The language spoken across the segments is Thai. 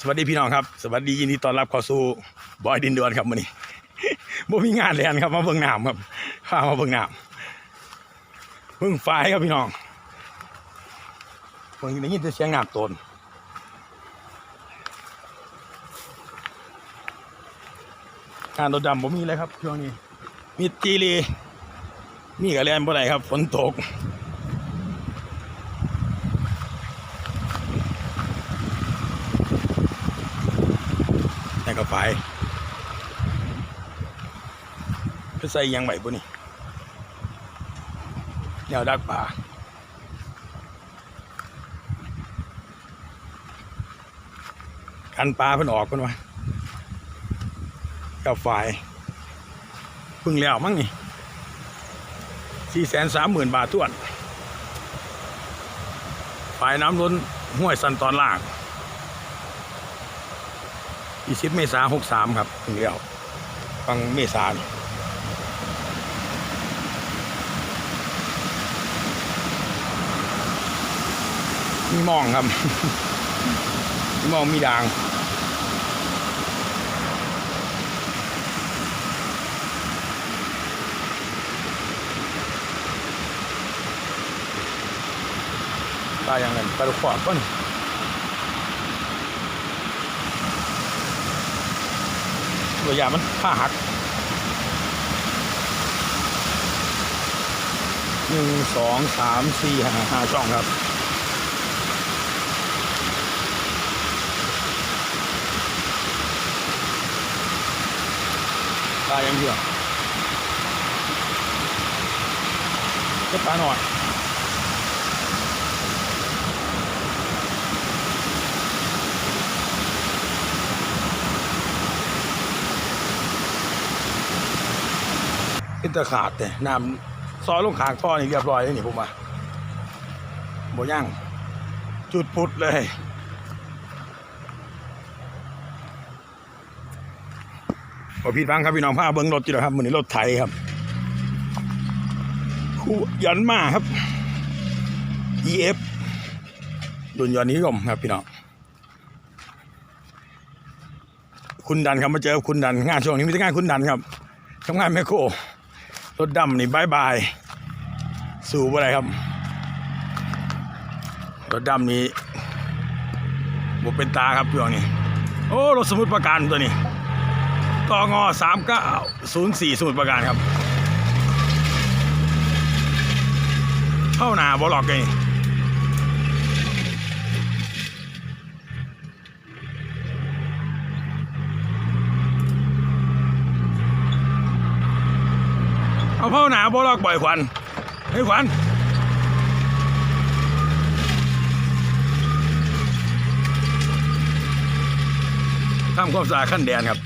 สวัสดีพี่น้องครับ สวัสดียินดีต้อนรับเข้าสู่บอยดินดวนครับมื้อนี้บ่มีงานเรียนครับมาเบิ่งน้ำครับพามาเบิ่งน้ำเบิ่งฝ่ายครับพี่น้องเบิ่งได้ยินแต่เสียงน้ำตนงานรถดำบ่มีเลยครับช่วงนี้ มีจีรีมีกระแลนบ่ได้ครับฝนตก แต่ก็ไฟไปใส่ยังไหวปุ่นี่แนวดักป่ากันปลาเพิ่นออกเพิ่นว่ากับไฟพึ่งแล้วมั้งนี่สี่แสนสามหมื่นบาททวนฝ่ายน้ำล้นห้วยสันตอนล่าง ยี่สิบเมษาหกสามครับถึงแล้วฟังเมษานี่มีมองครับ มีมองมีด่างปลาอย่างนั้นปลาลูกขวดก็นี่ ตัวอยามันผ้าหักหนึ่งสองสามสี่ห้าห้าช่องครับปลายังเยอะก็ปลาหน่อย เป็นตะขาดแต่น้ำซอยลงขางท่อนี่เรียบร้อยแล้วนี่ผมว่าบ่ย่างจุดพุดเลยพอพี่ฟังครับพี่น้องพาเบิ้งรถจีแล้วครับมือนี้รถไถครับคู่ยันมาครับ EF ดุนยอดนิยมครับพี่น้องคุณดันครับมาเจอคุณดันงานช่วงนี้มีแต่งานคุณดันครับทำงานแมคโคร รถดำนี่บายบาย สู่อะไรครับ รถดำนี้บวเป็นตาครับพี่น้องนี่ โอ้รถสมุดประการตัวนี้ตองอสามเก้าศูนย์สี่สมุดประการครับ เข้าหนาบอลอกไง เอาเข้าหนาบอลอกบ่อยควันเฮ้ยควันทำความสะอาดขั้นแดนครับ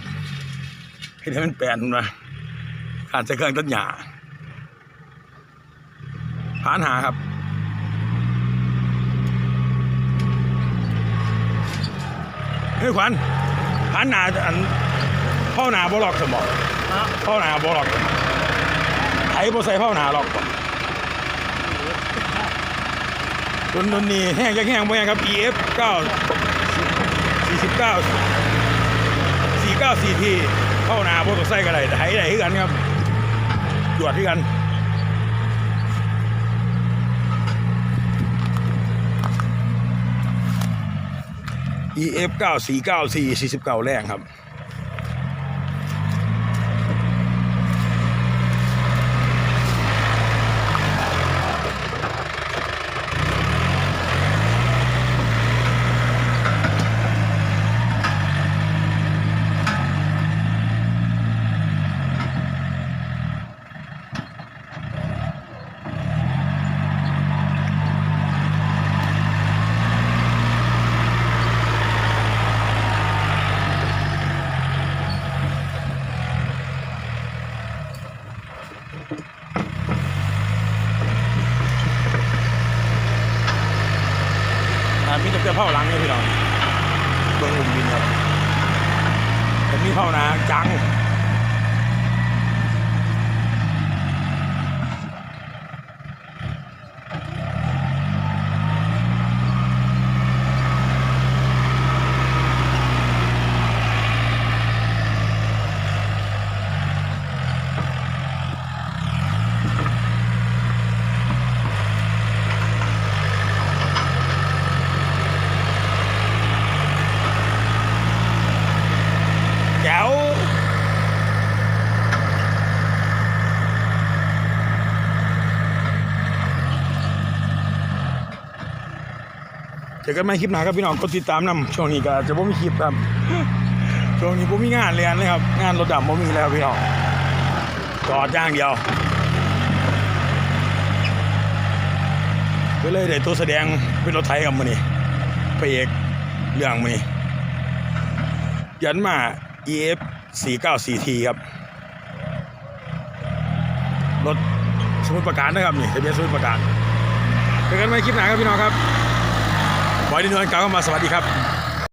ให้ให้มันแปลนมาขาดใช้เครื่องตัดหญ้าผ่านหาครับเฮ้ยขวัญผ่านหนาอันเข้าหนาบ่หลอกสมองเข้าหนาบ่หลอก ไผ่บ่ใส่เผาหนาหรอกรุ่นรุ่นนี้แห้งจะแห้งบ่แห้งครับ EF 9 49 49 CT เผาหนาบ่ต้องใส่ก็ได้ไถได้คือกันครับจวดที่กันเอฟเก้าสี่เก้าสี่สี่สิบเก้าแรงครับ อ่ามีแต่เสื้อผ้าหลังนี่พี่น้องเบิ้งลุมบินครับแต่มีเผานาจัง เจอกันใหม่คลิปหน้าครับพี่น้องกดติดตามนํช่วงนี้ก็จะบ่มีคลิปครับช่วงนี้บ่มีงานเรียนเลยครับงานรถดำบ่มีแล้วพี่น้องจอดอย่างเดียวก็เลยได้ตัวแสดงเป็นรถไทยกับมื้อนี้พระเอกเรื่องมื้อนี้ยันมา EF 494T ครับ รถสมุดประการนะครับนี่ทะเบียนสมุดประการเจอกันใหม่คลิปหน้าครับพี่น้องครับ บอยดินวลกล่าวมาสวัสดีครับ